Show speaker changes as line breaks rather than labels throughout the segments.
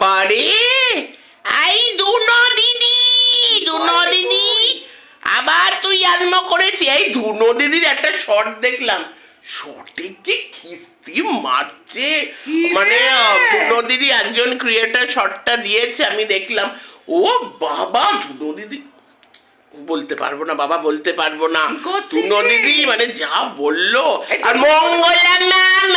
বাবারে। এই দুনো দিদি দুনো দিদি আবার তুই জন্ম করেছি। এই ধুনো দিদির একটা শর্ট দেখলাম। শর্টে কি খিস্তি মারছে। মানে ধুনো দিদি একজন ক্রিয়েটার শর্টটা দিয়েছে আমি দেখলাম। ও বাবা ধুনো দিদি বলতে পারব না বাবা বলতে পারব না। ধুনো দিদি মানে যা বলল। আর
তো-
মঙ্গলামা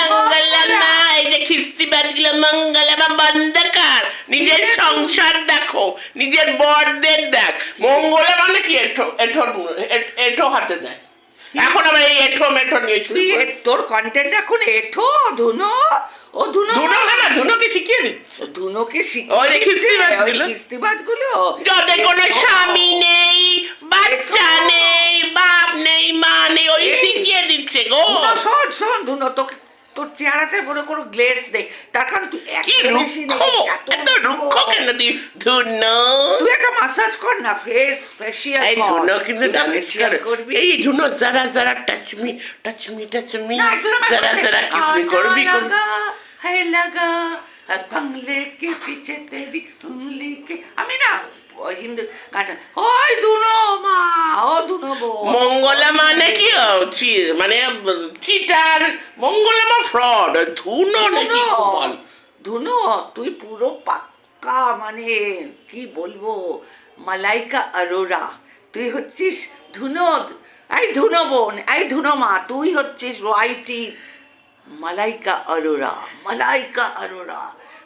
নিজের সংসার দেখো নিজের বরদের দেখ। মঙ্গলা মানে কি এঠো এঠোর এঠো হাতে দেয়। এখন আবার এই এঠো মেঠো নিয়ে
তুই তোর কন্টেন্ট এখন এঠো ধুনো ও ধুনো
ধুনো না। ধুনোকে শিখিয়ে দিচ্ছে
ধুনোকে
ওই যে খিস্তিবাজগুলো।
খিস্তিবাজগুলো।
যাদের কোনো স্বামী নেই বাচ্চা নেই বাপ নেই মা নেই ওই শিখিয়ে দিচ্ছে গো।
শোন শোন ধুনো তোকে তোর চেহারাতে মনে কোনো গ্লেস নেই। তার কারণ তুই এত
রুক্ষ কেন তুই
একটা মাসাজ কর না ফেস ফেসিয়াল
এই কিন্তু না
ফেসিয়াল করবি।
এই touch me touch me touch me করবি
লাগা হ্যাঁ পিছে তেরি উঙ্গলি কে আমি না ওই হিন্দু গানটা ওই দুনো মা ও দুনো বো
মঙ্গলা মানে কি? মানে চিটার মঙ্গলা মা ফ্রড ধুনো নাকি বল
ধুনো তুই পুরো পাক্কা মানে কি বলব? মালাইকা অরোরা তুই হচ্ছিস ধুনো এই ধুনো বোন এই ধুনো মা তুই হচ্ছিস রয়টি মালাইকা অরোরা মালাইকা অরোরা।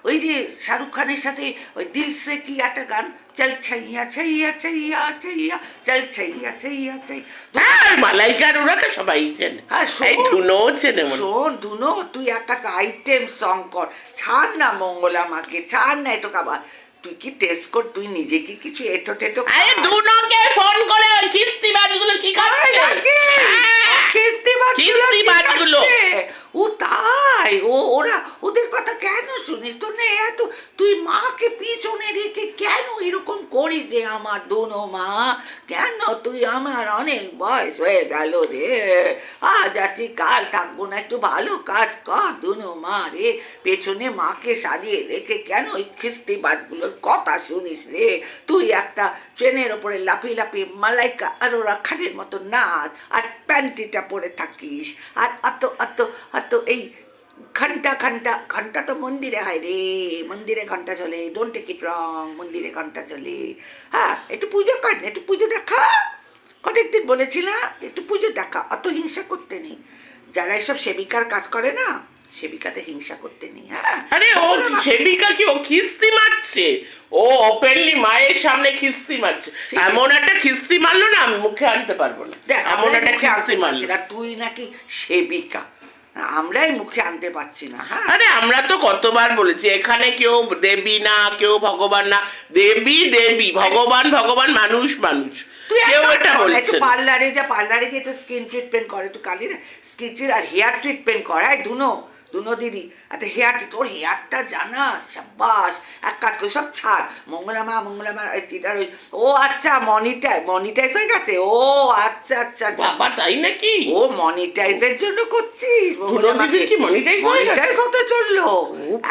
ওই যে শাহরুখ খানের সাথে ওই দিল সে কি একটা গান চল ছাইয়া ছাইয়া ছাইয়া ছাইয়া চল ছাইয়া ছাইয়া ছাই
আর মালাইকার ওরাকে সবাই চেনে
হ্যাঁ।
এই ধুনো চেনে মনে হয়।
শোন ধুনো তুই একটা আইটেম সং কর ছাড় না মঙ্গলা মাকে ছাড় না এটো খাবার তুই কি টেস্ট কর তুই নিজে কি কিছু এটো টেটো
আরে ধুনোকে ফোন করে ওই কিস্তি বাজগুলো শিখাচ্ছে হ্যাঁ। কিস্তিবাজগুলো।
ও তাই ও এত তুই মাকে পিছনে রেখে কেন এরকম করিস রে আমার দোনো মা? কেন তুই আমার অনেক বয়স হয়ে গেল রে? আজ আছি, কাল থাকব না, একটু ভালো কাজ কর দুনো মা রে। পেছনে মাকে সাজিয়ে রেখে কেন ওই খিস্তিবাজগুলোর কথা শুনিস রে? তুই একটা ট্রেনের ওপরে লাফিয়ে লাফিয়ে মালাইকা আর ওরা খানের মতো নাচ আর প্যান্টিটা পরে থাকিস। আর অত অত অত এই ঘণ্টা ঘণ্টা ঘণ্টা তো মন্দিরে হয় রে মন্দিরে ঘণ্টা চলে ডোন্ট টেক ইট রং মন্দিরে ঘণ্টা চলে হ্যাঁ একটু পুজো কর না একটু পুজো দেখা কয়েকদিন বলেছি না একটু পুজো দেখা অত হিংসা করতে নেই যারা এসব সেবিকার কাজ করে না সেবিকাতে হিংসা করতে নেই হ্যাঁ
আরে ও সেবিকা কি ও খিস্তি মারছে ও ওপেনলি মায়ের সামনে খিস্তি মারছে এমন একটা খিস্তি মারলো না আমি মুখে আনতে পারব না
দেখ
এমন একটা খিস্তি মারলো
তুই নাকি সেবিকা আমরাই মুখে আনতে পারছি না হ্যাঁ।
আরে আমরা তো কতবার বলেছি এখানে কেউ দেবী না কেউ ভগবান না। দেবী দেবী ভগবান ভগবান মানুষ মানুষ। কেউ এটা বলছে
পার্লারে যা পার্লারে যে স্কিন ট্রিটমেন্ট করে একটু কালি না স্কিন ট্রিট আর হেয়ার ট্রিটমেন্ট করায় হ্যাঁ দুনো দুনো দিদি একটা তোর হেয়ারটা জানা? সাব্বাস এক কাজ করি সব ছাড়। মঙ্গলামা মঙ্গলামা চিটার ওই ও আচ্ছা মনিটাইজ মনিটাইজ হয়ে গেছে? ও আচ্ছা আচ্ছা আচ্ছা।
বাবা তাই নাকি?
ও মনিটাইজের জন্য করছিস।
কি হয়ে
হতে চলল।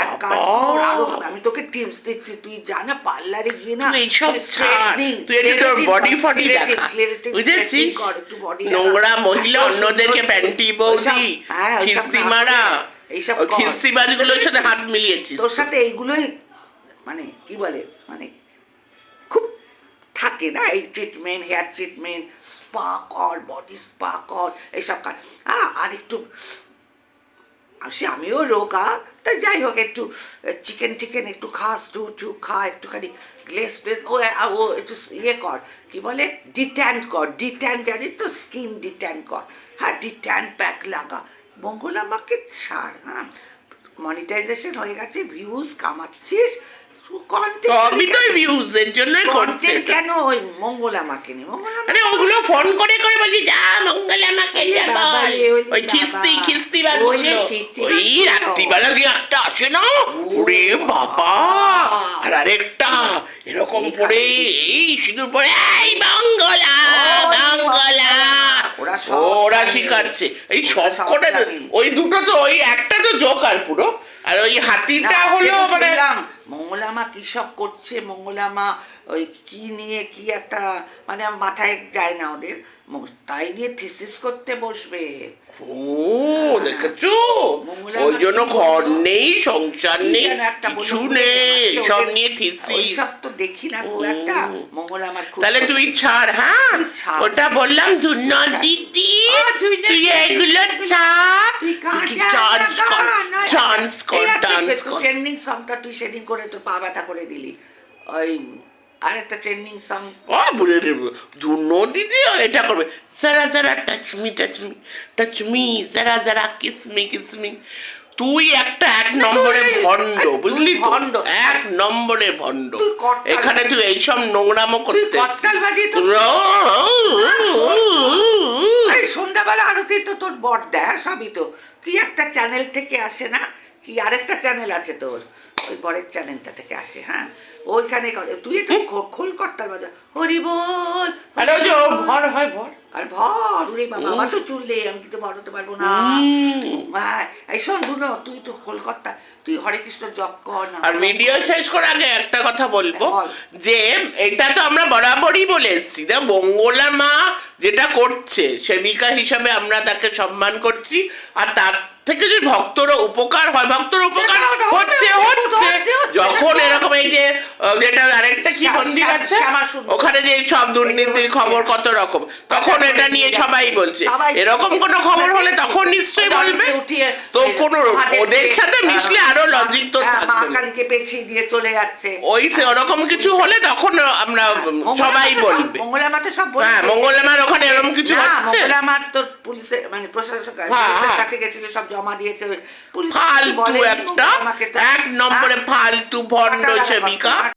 এক কাজ কর আরও আমি তোকে টিপস দিচ্ছি তুই জানা পার্লারে গিয়ে না
এইসব
তুই
তোর বডি ফডি দেখা। বুঝেছিস। নোংরা মহিলা অন্যদেরকে প্যান্টি বৌদি
হ্যাঁ,
খিস্তি
না
মারা।
করে, এইসব
ওই
কর।
খিস্তি বাজগুলোর সাথে হাত মিলিয়েছিস।
তোর সাথে এইগুলোই মানে কি বলে মানে খুব থাকে না এই ট্রিটমেন্ট হেয়ার ট্রিটমেন্ট স্পা কর বডি স্পা কর এইসব কাজ হ্যাঁ আর একটু সে আমিও রোগা তা যাই হোক একটু চিকেন টিকেন একটু খা স্টু টু খা একটুখানি গ্লেস ফ্লেস ও ও একটু ইয়ে কর কি বলে ডিট্যান্ট কর ডিট্যান্ট জানিস তো স্কিন ডিট্যান্ট কর। হ্যাঁ ডিট্যান্ট প্যাক লাগা মঙ্গল আমাকে ছাড় হ্যাঁ? মনিটাইজেশন হয়ে গেছে ভিউজ কামাচ্ছিস
সবই তো ভিউজ এর
কন্টেন্ট কেন ওই মঙ্গল আমাকে নে মঙ্গল
আরে ওগুলো ফোন করে করে বলছি যা মঙ্গল আমাকে যা
বাবা
বল।
ওই
ওই খিস্তি খিস্তি
ওই
বাজগুলো ওই রাত্রিবেলা দিয়ে একটা আসে না ওরে বাবা। আর আরেকটা এরকম পরে এই সিঁদুর পরে এই মঙ্গলা
ওরা।
শিখাচ্ছে এই
সবকটা।
ওই দুটো তো ওই একটা তো জোকার পুরো আর ওই হাতিটা হলো মানে
শুনলাম, মঙ্গলা মা কি সব করছে? মঙ্গলা মা ওই কি নিয়ে কি একটা মানে মাথায় যায় না ওদের। তাই নিয়ে থিসিস করতে বসবে।
ও দেখেছ? ওই জন্য ঘর নেই সংসার নেই কিছু নেই সব নিয়ে থিসি
ওইসব তো দেখি না খুব একটা।
ও।
মঙ্গলা আমার খুব
তাহলে তুই ছাড় হ্যাঁ? ওটা বললাম ধুন্য দিদি।
তুই
এগুলো ছাড়।
গা,
কর
না,
ডান্স কর
ট্রেন্ডিং সংটা তুই সেদিন করে তোর পা ব্যথা করে দিলি। ওই আরেকটা ট্রেন্ডিং সং
ও বলে ধুন্য দিদি এটা করবে। সারা সারা touch me touch me touch me সারা সারা তুই একটা এক নম্বরে ভণ্ড বুঝলি
ভণ্ড।
এক নম্বরে ভণ্ড। এখানে তুই এইসব নোংরামো করতে
করতাল বাজিয়ে তো সন্ধ্যাবেলা আরতি তো তোর বর দেয় সবই তো। কি একটা চ্যানেল থেকে আসে না? কি আরেকটা চ্যানেল আছে তোর? ওই বরের চ্যানেলটা থেকে আসে হ্যাঁ? ওইখানে তুই একটু খোল করতাল বাজা হরি বল
যে ভর হয় ভর।
আর ভর উরে বাবা আমার তো চুললে আমি কিন্তু ভর হতে পারব না। হ্যাঁ এই শোন দুনো তুই তো কলকাতা তুই হরে কৃষ্ণ জপ কর না।
আর ভিডিও শেষ করার আগে একটা কথা বলব যে এটা তো আমরা বরাবরই বলে এসেছি। না মঙ্গলা মা যেটা করছে সেবিকা হিসাবে আমরা তাকে সম্মান করছি আর তার থেকে যদি ভক্তর উপকার হয় ভক্তর উপকার হচ্ছে হচ্ছে। যখন এরকম এই যে যেটা আরেকটা কি মন্দির আছে? ওখানে যে সব দুর্নীতির খবর কত রকম? তখন
আচ্ছা,
এটা নিয়ে সবাই বলছে। এরকম কোনো খবর হলে তখন নিশ্চয়ই বলবে। তো কোনো ওদের সাথে মিশলে
আরও
লজিক তো
হ্যাঁ,
থাকবে
পেছিয়ে দিয়ে চলে যাচ্ছে।
ওই সে ওরকম কিছু হলে তখন আমরা সবাই
মা তো সব-
বলবে।
মঙ্গলা মা তো সব
হ্যাঁ। মঙ্গলমার ওখানে এরকম কিছু হচ্ছে?
মঙ্গলা মা তো পুলিশের মানে প্রশাসক
হ্যাঁ, হ্যাঁ।
কাছে গেছিল সব জমা দিয়েছে পুলিশ
ফালতু একটা এক নম্বরে ফালতু ভণ্ড সেবিকা।